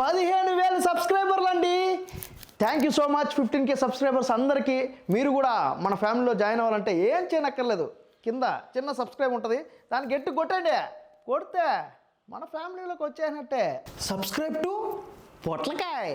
పదిహేను వేల సబ్స్క్రైబర్లు అండి thank you so much fifteen K subscribers అందరికీ. మీరు కూడా మన ఫ్యామిలీలో జాయిన్ అవ్వాలంటే ఏం చేయనక్కర్లేదు. కింద చిన్న సబ్స్క్రైబ్ ఉంటుంది. దానికి ఎట్టు కొట్టండి. కొడితే మన ఫ్యామిలీలోకి వచ్చేసినట్టే. Subscribe to Potlakai.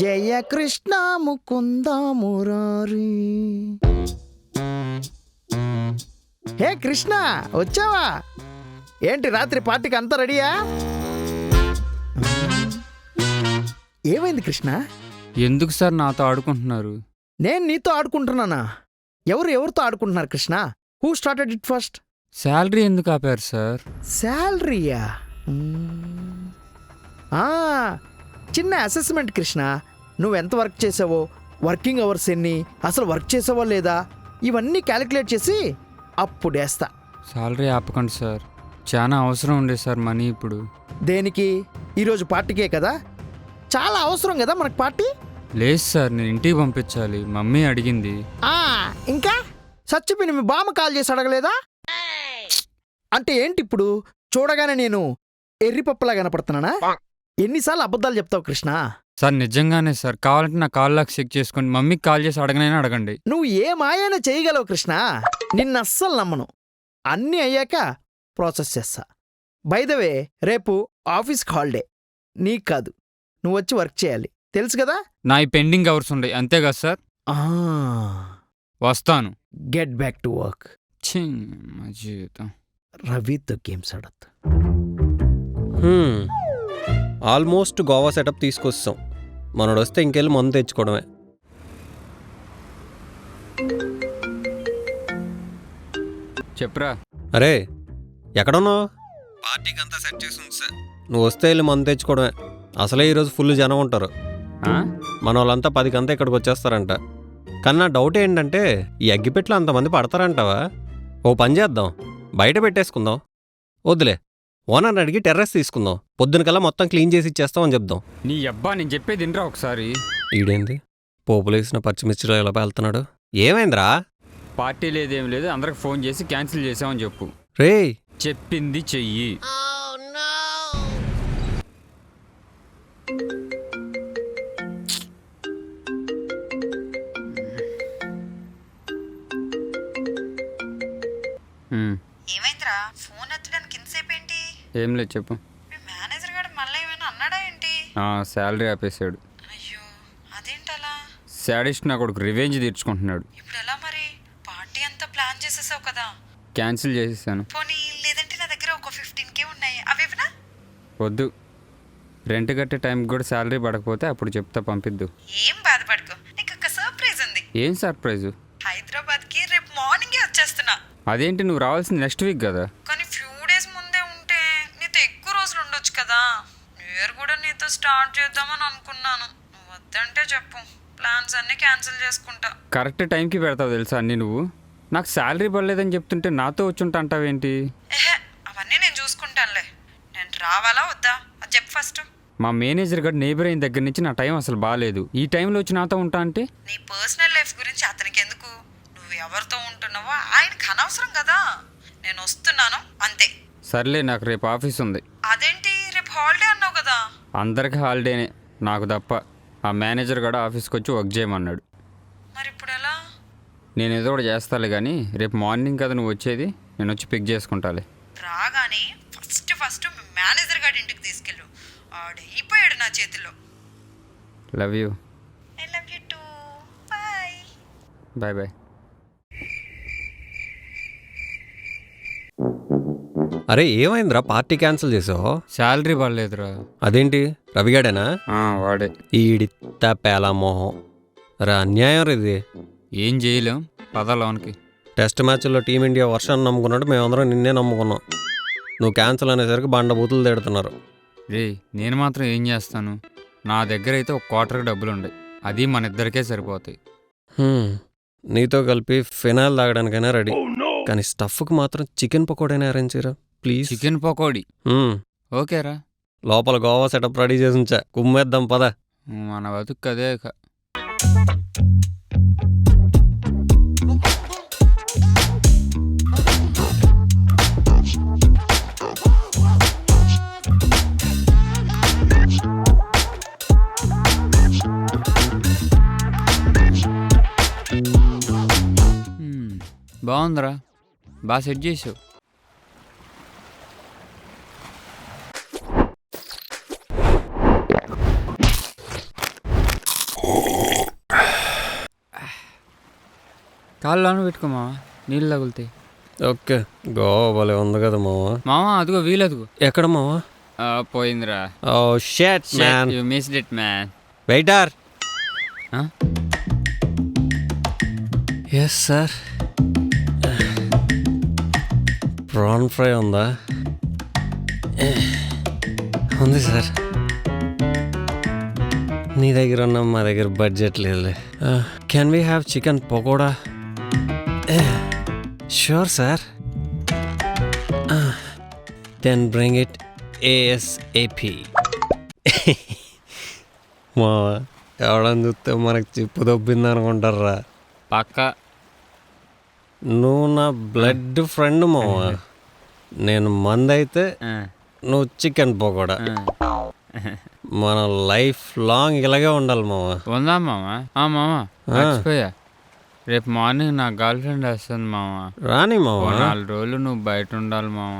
జయ కృష్ణ ముకుంద మురారి హే కృష్ణ వచ్చావా? ఏంటి రాత్రి పార్టీకి అంతా రెడీయా? ఏమైంది కృష్ణ? ఎందుకు సార్ నాతో ఆడుకుంటున్నారు? నేను నీతో ఆడుకుంటున్నానా? ఎవరు ఎవరితో ఆడుకుంటున్నారు Krishna? Who started it first salary ఎందుకు ఆపారు సార్? శాలరీయా? చిన్న అసెస్మెంట్ కృష్ణ నువ్వు ఎంత వర్క్ చేసావో వర్కింగ్ అవర్స్ ఎన్ని అసలు వర్క్ చేసావో లేదా ఇవన్నీ క్యాలిక్యులేట్ చేసి అప్పుడు వేస్తా శాలరీ ఆపకండి సార్. చాలా అవసరం ఉండే సార్ మనీ ఇప్పుడు. దేనికి? ఈరోజు పార్టీకే కదా? చాలా అవసరం కదా మనకు పార్టీ? లేదు సార్ నేను ఇంటికి పంపించాలి. మమ్మీ అడిగింది. ఆ, ఇంకా? సచ్చిపోయిన మీ బామ్మ కాల్ చేసి అడగలేదా? అంటే ఏంటి ఇప్పుడు చూడగానే నేను ఎర్రిపప్పులా కనపడుతున్నానా? ఎన్నిసార్లు అబద్ధాలు చెప్తావు కృష్ణ? సార్ నిజంగానే సార్. కావాలంటే నా కాల్ లాక్ చెక్ చేసుకోండి. మమ్మీకి కాల్ చేసి అడగనైనా అడగండి. నువ్వు ఏ మాయైనా చేయగలవు కృష్ణ? నిన్ను అస్సలు నమ్మను. అన్నీ అయ్యాక ప్రాసెస్ చేస్తా. బైదవే రేపు ఆఫీస్కి హాలిడే. నీకు కాదు. నువ్వు వచ్చి వర్క్ చేయాలి. తెలుసు కదా? నా ఈ పెండింగ్ అవర్స్ ఉన్నాయి అంతే కదా సార్? వస్తాను. Get back to work. ఛీ, మా జీవితం. రవితో గేమ్స్ ఆడద్దు. హ్మ్. ఆల్మోస్ట్ గోవా సెటప్ తీసుకొస్తాం. మనోడు వస్తే ఇంకెళ్ళి మందు తెచ్చుకోవడమే. చెప్పరా? అరే ఎక్కడున్నావు? పార్టీకి అంతా సెట్ చేసి ఉంది సార్. నువ్వు వస్తే వెళ్ళి మందు తెచ్చుకోవడమే. అసలే ఈరోజు ఫుల్ జనం ఉంటారు. ఆ? మన వాళ్ళంతా పదికంతా ఇక్కడికి వచ్చేస్తారంట. కానీ నా డౌట్ ఏంటంటే ఈ అగ్గిపెట్లు అంతమంది పడతారంటావా? ఓ పని చేద్దాం. బయట పెట్టేసుకుందాం. వద్దులే. ఓనర్ అడిగి టెర్రస్ తీసుకుందాం. పొద్దునకల్లా మొత్తం క్లీన్ చేసి ఇచ్చేస్తామని చెప్దాం. నీ అబ్బా నేను చెప్పేది వినరా ఒకసారి? ఈడేంది? పోపులేసిన పచ్చిమిర్చిలో ఎలా వెళ్తున్నాడు ఏమైందిరా? పార్టీ లేదేం లేదు అందరికి ఫోన్ చేసి క్యాన్సిల్ చేసామని చెప్పు. రేయ్! చెప్పింది చెయ్యి. ఏం లేదు చెప్పు. మీ మేనేజర్ గారు మళ్ళీ ఏమైనా అన్నాడా ఏంటి? శాలరీ ఆపేసాడు అయ్యో అదేంటలా శాడిస్ట్ నా కొడుకు రివెంజ్ తీర్చుకుంటున్నాడు. ఇప్పుడు ఎలా మరి? పార్టీ అంతా ప్లాన్ చేసేసావు కదా. క్యాన్సిల్ చేసేసాను. పోనీ లేదంటే నా దగ్గర ఒక ఫిఫ్టీన్ కే ఉన్నాయి. అవేవినా వద్దు. రెంట్ కట్టే టైంకి కూడా శాలరీ పడకపోతే అప్పుడు చెప్తా పంపిద్దు. ఏం బాధపడుకో. నీకు ఒక సర్ప్రైజ్ ఉంది. ఏం సర్ప్రైజు హైదరాబాద్కి రేపు మార్నింగే వచ్చేస్తున్నా. అదేంటి నువ్వు రావాల్సింది నెక్స్ట్ వీక్ కదా కానీ ఫ్యూ డేస్ ముందే ఉంటే నీతో ఎక్కువ రోజులు ఉండొచ్చు కదా న్యూ ఇయర్ కూడా నీతో స్టార్ట్ చేద్దామని అనుకున్నాను. నువ్వు వద్దంటే చెప్పు. ప్లాన్స్ అన్నీ క్యాన్సిల్ చేసుకుంటా. కరెక్ట్ టైంకి పెడతావు తెలుసా అన్నీ నువ్వు? నాకు శాలరీ పడలేదని చెప్తుంటే నాతో వచ్చుంటా అంటావేంటి? ఏహే అవన్నీ నేను చూసుకుంటానులే. నేను రావాలా వద్దా? అది చెప్పు ఫస్ట్. మా మేనేజర్ గారు నేబర్ అయిన దగ్గర నుంచి నా టైం అసలు బాగాలేదు ఈ టైంలో వచ్చి నాతో ఉంటా అంటే? నీ పర్సనల్ లైఫ్ గురించి అతనికి ఎందుకు? నువ్వు ఎవరితో ఉంటున్నావో ఆయనకి అనవసరం కదా. నేను వస్తున్నాను అంతే. సర్లే నాకు రేపు ఆఫీస్ ఉంది. అదేంటి? రేపు హాలిడే అన్నావు కదా. అందరికి హాలిడేనే. నాకు తప్ప ఆ మేనేజర్ కూడా ఆఫీస్కి వచ్చి వర్క్ చేయమన్నాడు. మరి ఇప్పుడు ఎలా నేను ఏదో ఒకటి చేస్తాలే కానీ రేపు మార్నింగ్ కదా నువ్వు వచ్చేది నేను వచ్చి పిక్ చేసుకుంటాలే. రాగానే ఫస్ట్ ఫస్ట్ మేనేజర్ గారి ఇంటికి తీసుకెళ్ళు. ఆడైపోయాడు నా చేతిలో. Love you. I love you too. Bye. Bye bye. అరే ఏమైందిరా? పార్టీ క్యాన్సిల్ చేసావు? శాలరీ పడలేదురా. అదేంటి? రవిగాడేనా? ఆ, వాడే. ఈడిత్త పేలా మోహం. రా అన్యాయం రా ఇది. ఏం చేయలేం. పద లోన్కి. టెస్ట్ మ్యాచ్లో టీమిండియా వర్షాన్ని నమ్ముకున్నట్టు మేమందరం నిన్నే నమ్ముకున్నాం. నువ్వు క్యాన్సిల్ అనేసరికి బండ బూతులు తిడుతున్నారు. రే నేను మాత్రం ఏం చేస్తాను? నా దగ్గర అయితే ఒక క్వార్టర్కి డబ్బులు ఉన్నాయి అది మన ఇద్దరికే సరిపోతాయి. హ్మ్. నీతో కలిపి ఫినాయిల్ తాగడానికైనా రెడీ. కానీ స్టఫ్కి మాత్రం చికెన్ పకోడైనా అరేంజ్ చేయరా? ప్లీజ్. చికెన్ పకోడీ. ఓకేరా. లోపల గోవా సెటప్ రెడీ చేసి ఉంచా. కుమ్మేద్దాం పద. మన బతుకు అదే బాగుందిరా. బాగా సెట్ చేసావు. కాళ్ళలోనే పెట్టుకో మామ నీళ్ళు తగులుతాయి. ఓకే. గోవా భలే ఉంది కదా మావా. మామ అదిగో వీలదుగో. ఎక్కడ మావా? పోయిందిరా. ఓ shit man you missed it man waiter yes sir prawn fry ఉందా? ఉంది సార్ నీ దగ్గర ఉన్న మా దగ్గర బడ్జెట్ లేదులే. Can we have chicken pakoda sure sir then bring it ASAP మా ఎవడని చూస్తే మనకు చిప్పు దొబ్బింది అనుకుంటారా? పక్క. నువ్వు నా బ్లడ్ ఫ్రెండ్ మావ? నేను మందైతే నువ్వు చికెన్ పకోడా. మన లైఫ్ లాంగ్ ఇలాగే ఉండాలి మావ. ఉందా మామ మర్చిపోయా. రేపు మార్నింగ్ నా గర్ల్ ఫ్రెండ్ వస్తుంది మామ రాని మావ? నాలుగు రోజులు నువ్వు బయట ఉండాలి మామ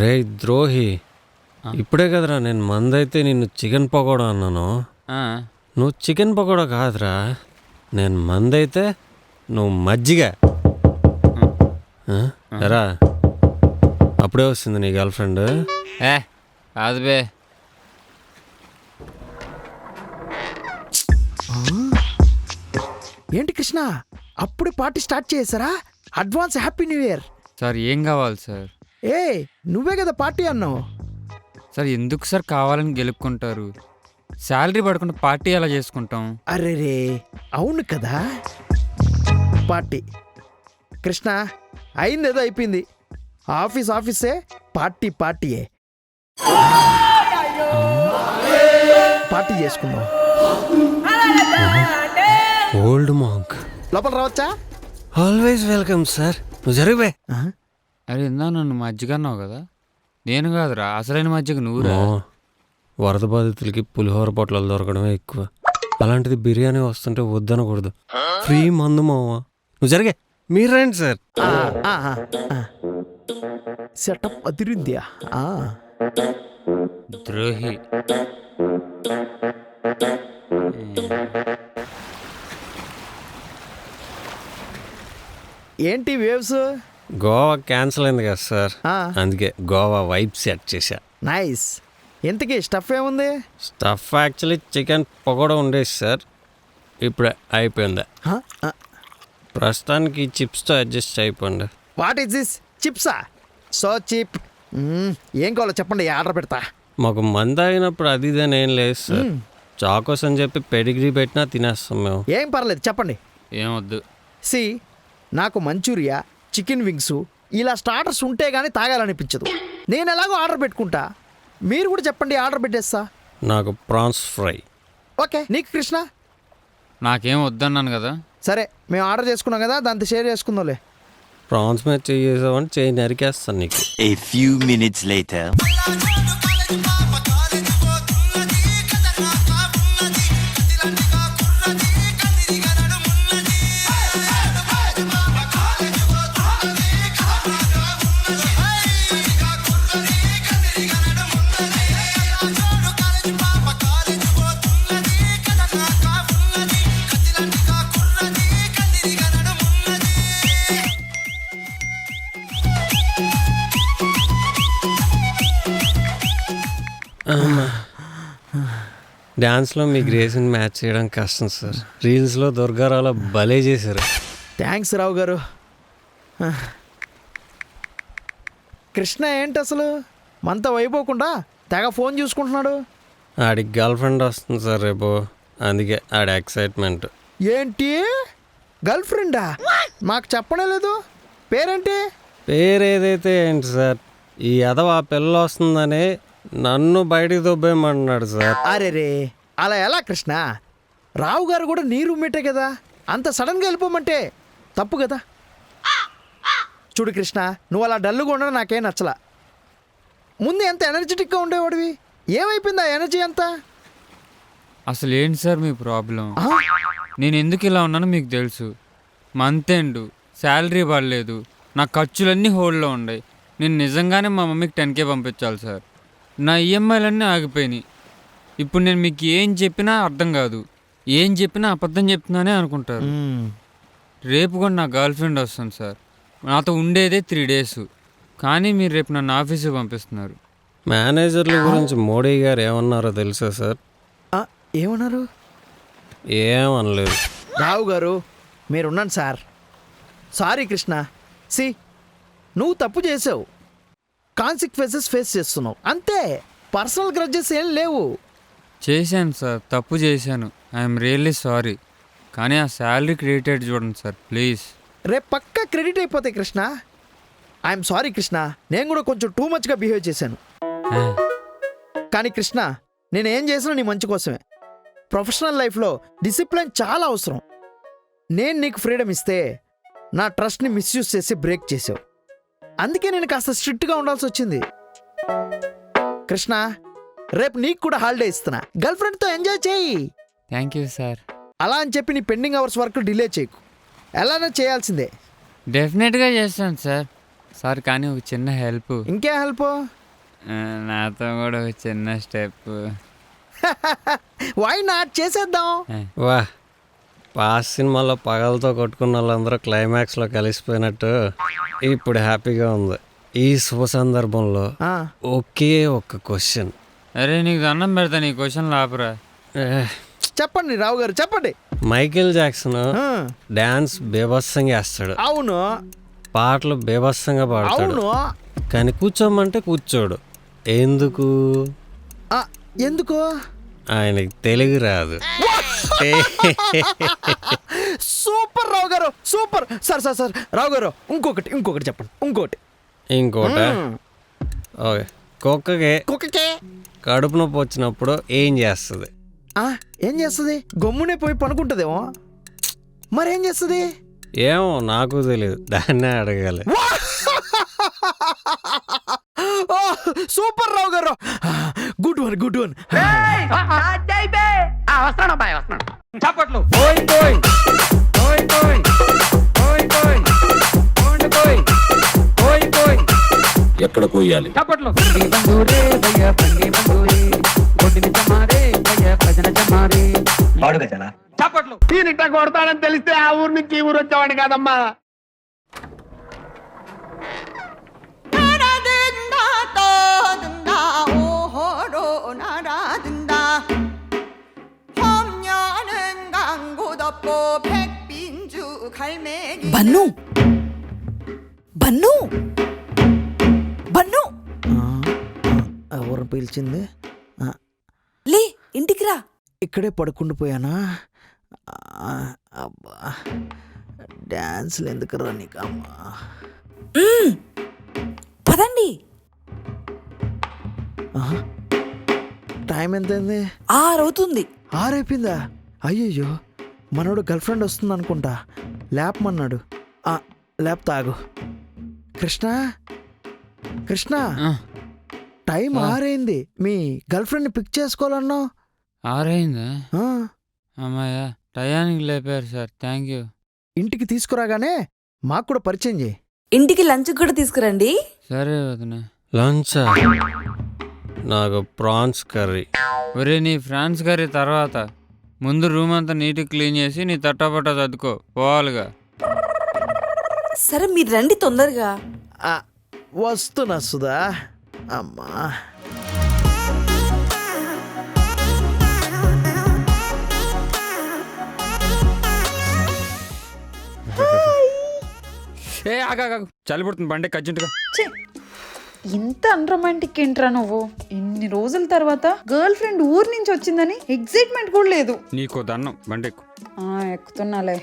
రే ద్రోహి ఇప్పుడే కదరా నేను మందైతే నిన్ను చికెన్ పకోడా అన్నాను. నువ్వు చికెన్ పకోడా కాదురా నేను మందైతే నువ్వు మజ్జిగ? ఎరా అప్పుడే వస్తుంది నీ గర్ల్ ఫ్రెండ్. ఏ కాదు బే. ఏంటి కృష్ణ? అప్పుడే పార్టీ స్టార్ట్ చేసారా advance happy new year. Sir ఏం కావాలి సార్? ఏ నువ్వే కదా పార్టీ అన్నావు. సార్ ఎందుకు సార్ కావాలని గెలుపుకుంటారు? శాలరీ పడకుండా పార్టీ ఎలా చేసుకుంటాం? అరే రే అవును కదా? పార్టీ. కృష్ణ అయింది ఏదో అయిపోయింది. ఆఫీస్ ఆఫీసే పార్టీ పార్టీయే. పార్టీ చేసుకుందాం. Old Monk. లోపల రావచ్చా? Always welcome sir. నువ్వు జరిగిపోయి? అరే ఇందా నన్ను మజ్జిగ అన్నావు కదా? నేను కాదురా అసలైన మజ్జిగ నువ్వురా. వరద బాధితులకి పులిహోర పొట్లాలు దొరకడమే ఎక్కువ. అలాంటిది బిర్యానీ వస్తుంటే వద్దనకూడదు. ఫ్రీ మందు మావా. నువ్వు జరిగే. మీరు రండి సార్. సెటప్ అదిరిందియా ఆ. ద్రోహి. ఏంటి వేవ్స్ గోవా క్యాన్సిల్ అయింది కదా సార్. అందుకే గోవా వైబ్ సెట్ చేశా. నైస్ ఇంతకీ స్టఫ్ ఏముంది? స్టఫ్ యాక్చువల్లీ చికెన్ పకోడా ఉండేది సార్. ఇప్పుడే అయిపోయింది. ప్రస్తుతానికి చిప్స్తో అడ్జస్ట్ అయిపోండి వాట్ ఈస్ దిస్ చిప్సా సో చీప్ ఏం కావాలో చెప్పండి ఆర్డర్ పెడతా. మాకు మంద అయినప్పుడు అది ఇదని ఏం లేదు సార్. చాకోస్ అని చెప్పి పెడిగ్రీ పెట్టినా తినేస్తాం మేము. ఏం పర్లేదు చెప్పండి. ఏమొద్దు సి నాకు మంచూరియా చికెన్ వింగ్స్ ఇలా స్టార్టర్స్ ఉంటే కానీ తాగాలనిపించదు. నేను ఎలాగో ఆర్డర్ పెట్టుకుంటా. మీరు కూడా చెప్పండి ఆర్డర్ పెట్టేస్తా. నాకు ప్రాన్స్ ఫ్రై. ఓకే నీకు కృష్ణ? నాకేం వద్దన్నాను కదా. సరే మేము ఆర్డర్ చేసుకున్నాం కదా దాంతో షేర్ చేసుకుందాంలే. ప్రాన్స్ మీద చేసావంటే చేయి నరికేస్తాను నీకు. A few minutes later. డ్యాన్స్లో మీ గ్రేస్ని మ్యాచ్ చేయడం కష్టం సార్. రీల్స్లో దుర్గారావులో భలే చేశారు. థ్యాంక్స్ రావు గారు. కృష్ణ ఏంటి అసలు? మనతో అయిపోకుండా తెగ ఫోన్ చూసుకుంటున్నాడు. ఆడికి గర్ల్ ఫ్రెండ్ వస్తుంది సార్ రేపు. అందుకే ఆడి ఎక్సైట్మెంట్. ఏంటి? గర్ల్ ఫ్రెండా? మాకు చెప్పనే లేదు. పేరేంటి? పేరు ఏదైతే ఏంటి సార్? ఈ ఎదవ ఆ పిల్ల వస్తుందని నన్ను బయటికి దొబ్బేయమన్నాడు సార్. అరే రే అలా ఎలా కృష్ణ? రావు గారు కూడా నీ రూమ్మేటే కదా? అంత సడన్గా వెళ్ళిపోమంటే తప్పు కదా? చూడు కృష్ణ నువ్వు అలా డల్లుగా ఉండడం నాకేం నచ్చలా. ముందు ఎంత ఎనర్జెటిక్గా ఉండేవాడివి? ఏమైపోయింది ఆ ఎనర్జీ అంతా? అసలు ఏంటి సార్ మీ ప్రాబ్లం? ఆ? నేను ఎందుకు ఇలా ఉన్నానో మీకు తెలుసు. మంత్ ఎండ్ శాలరీ పడలేదు. నా ఖర్చులన్నీ హోల్డ్లో ఉన్నాయి. నేను నిజంగానే మా మమ్మీకి టెన్ కే పంపించాలి సార్. నా ఈఎంఐలన్నీ ఆగిపోయినాయి. ఇప్పుడు నేను మీకు ఏం చెప్పినా అర్థం కాదు. ఏం చెప్పినా అబద్ధం చెప్తున్నానే అనుకుంటారు. రేపు కూడా నా గర్ల్ ఫ్రెండ్ వస్తుంది సార్. నాతో ఉండేదే త్రీ డేస్. కానీ మీరు రేపు నన్ను ఆఫీస్కి పంపిస్తున్నారు. మేనేజర్ల గురించి మోడీ గారు ఏమన్నారో తెలుసా సార్? ఏమన్నారు? ఏమనలేదు. రావు గారు మీరున్నాను సార్. సారీ కృష్ణ. సి నువ్వు తప్పు చేసావు. కాన్సిక్వెన్సెస్ ఫేస్ చేస్తున్నావు. అంతే. పర్సనల్ గ్రడ్జెస్ ఏం లేవు. చేశాను సార్. తప్పు చేశాను. ఐఎమ్ రియల్లీ సారీ కానీ ఆ శాలరీ క్రెడిటెడ్ చూడండి సార్ ప్లీజ్ రేపు పక్కా క్రెడిట్ అయిపోతాయి కృష్ణ. I'm sorry Krishna. నేను కూడా కొంచెం టూ మచ్గా బిహేవ్ చేశాను. కానీ కృష్ణ నేను ఏం చేసినా నీ మంచి కోసమే. ప్రొఫెషనల్ లైఫ్లో డిసిప్లిన్ చాలా అవసరం. నేను నీకు ఫ్రీడమ్ ఇస్తే నా ట్రస్ట్ని మిస్యూజ్ చేసి బ్రేక్ చేసావు. అందుకే నేను కాస్త స్ట్రిక్ట్గా ఉండాల్సి వచ్చింది కృష్ణ రేపు నీకు కూడా హాలిడే ఇస్తున్నా. గర్ల్ ఫ్రెండ్తో ఎంజాయ్ చేయి. Thank you sir. అలా అని చెప్పి నీ పెండింగ్ అవర్స్ వరకు డిలే చేయకు. ఎలానో చేయాల్సిందే. డెఫినెట్గా చేస్తాను సార్. సార్ కానీ ఒక చిన్న హెల్ప్. ఇంకే హెల్ప్? నాతో కూడా ఒక చిన్న స్టెప్. వై నాట్ చేసేద్దాం. వా. పాస్ సినిమాలో పగలతో కొట్టుకున్న వాళ్ళందరూ క్లైమాక్స్లో కలిసిపోయినట్టు ఇప్పుడు హ్యాపీగా ఉంది. ఈ శుభ సందర్భంలో ఆ, ఒకే ఒక్క క్వశ్చన్ అరే నీకు దండం పెడతా నీ క్వశ్చన్ లాపరా చెప్పండి రావు గారు చెప్పండి. మైకేల్ జాక్సన్ ఆ, డాన్స్ బేభత్సంగా వేస్తాడు అవును. పాటలు బేభత్సంగా పాడతాడు. అవును. కానీ కూర్చోమంటే కూర్చోడు. ఎందుకు? ఆ, ఎందుకు? ఆయనకి తెలుగు రాదు. Super Rao garu super. Sir sir sir Rao garu ఇంకొకటి ఇంకొకటి చెప్పండి ఇంకొకటి. ఇంకోట ఓకే. కుక్కకి కుక్కకే? కడుపు నొప్పి వచ్చినప్పుడు ఏం చేస్తుంది? ఆ, ఏం చేస్తుంది? గమ్మునే పోయి పనుకుంటుందేమో. మరేం చేస్తుంది? ఏమో నాకు తెలియదు దాన్నే అడగాలి. సూపర్ రావు గారు. Good one good one. ఎక్కడ కోయాలి ఈయనిట్ట కొడతాడని తెలిస్తే ఆ ఊరు నుంచి ఈ ఊరు వచ్చేవాడిని కాదమ్మా 날아든다 떠든다 오호로 날아든다 강구 덮고 백빈주 갈매기 బన్ను బన్ను బన్ను ఎవరు పిలిచింది ఆ, లే ఇంటికి రా ఇక్కడే పడుకుండిపోయానా ఆ, అబ్బా డ్యాన్స్లు ఎందుకు రా నీకు అమ్మా మ్మ్. పదండి ఆహా. టైం ఎంతైంది ఆరవుతుంది ఆరైపోయిందా అయ్యయ్యో మనోడు గర్ల్ ఫ్రెండ్ వస్తుంది అనుకుంటా లేపమన్నాడు. ఆ, లేప్ తాగు. కృష్ణ? కృష్ణ? టైం. ఆరైంది. మీ గర్ల్ ఫ్రెండ్ని పిక్ చేసుకోవాలన్నావు. ఆరైందా? ఆ, అమ్మాయ్యా టయానికి లేపారు సార్. Thank you. ఇంటికి తీసుకురాగానే మాకు కూడా పరిచయం చేయి. ఇంటికి లంచ్ కూడా తీసుకురండి. సరే వదిన. లంచా? నాకు ప్రాన్స్ కర్రీ. ఒరే నీ ఫ్రాన్స్ కర్రీ తర్వాత. ముందు రూమ్ అంతా నీట్గా క్లీన్ చేసి నీ తట్టపట్ట చదువుకో పోవాలిగా. సరే మీరు రండి తొందరగా. ఆ, వస్తున్నా సుధా. అమ్మా. ఏ ఆగా చలి పుడుతుంది బండి అర్జెంటుగా ఛే, ఇంత అన్రొమాంటిక్ ఏంట్రా నువ్వు? ఇన్ని రోజుల తర్వాత గర్ల్ ఫ్రెండ్ ఊరు నుంచి వచ్చిందని ఎగ్జైట్మెంట్ కూడా లేదు. నీకో దన్నం బండి ఆ, ఎక్కుతున్నాలే.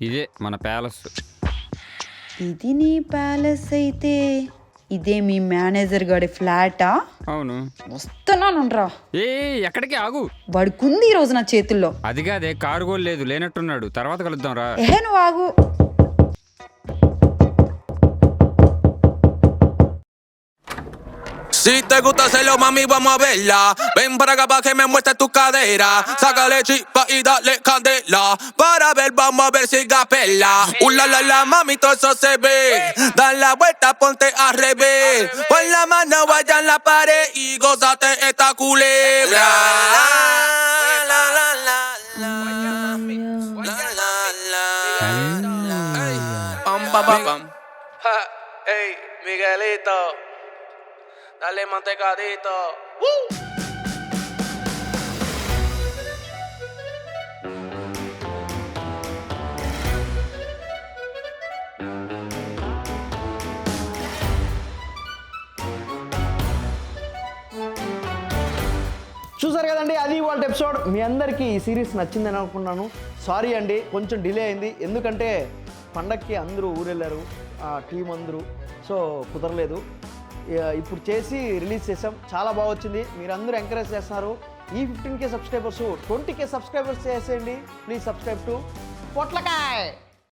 ఇదే మన ప్యాలెస్. ఇది నీ ప్యాలెస్ అయితే ఇదే మీ మేనేజర్ గారి ఫ్లాటా? అవును. వస్తున్నానురా ఏ ఎక్కడికి ఆగు. వాడుకుంది ఈ రోజు నా చేతుల్లో. అది కాదే కారు కూడా లేదు లేనట్టున్నాడు. తర్వాత కలుద్దాం రా నువ్వు ఆగు. Si te gusta hacerlo, mami, vamos a verla. Ven para acá para que me muestres tu cadera. Sácale chispa y dale candela. Para ver, vamos a ver si gapela. Uh, la, la, la, mami, todo eso se ve. Da la vuelta, ponte al revés. Pon la mano, vaya en la pared y gózate esta culebra. La, la, la, la, la, la, la. Pam, pam, pam, pam. Ey, Miguelito. Dale mantecadito. చూసారు కదండి అది వాళ్ళ episode మీ అందరికీ ఈ series నచ్చిందని అనుకున్నాను. Sorry అండి కొంచెం డిలే అయింది. ఎందుకంటే పండక్కి అందరూ ఊరెళ్ళారు ఆ టీం అందరూ. సో కుదరలేదు. ఇప్పుడు చేసి రిలీజ్ చేసాం చాలా బాగా వచ్చింది. మీరందరూ ఎంకరేజ్ చేస్తున్నారు. ఈ fifteen K subscribers twenty K subscribers చేసేయండి. Please subscribe to Potlakai.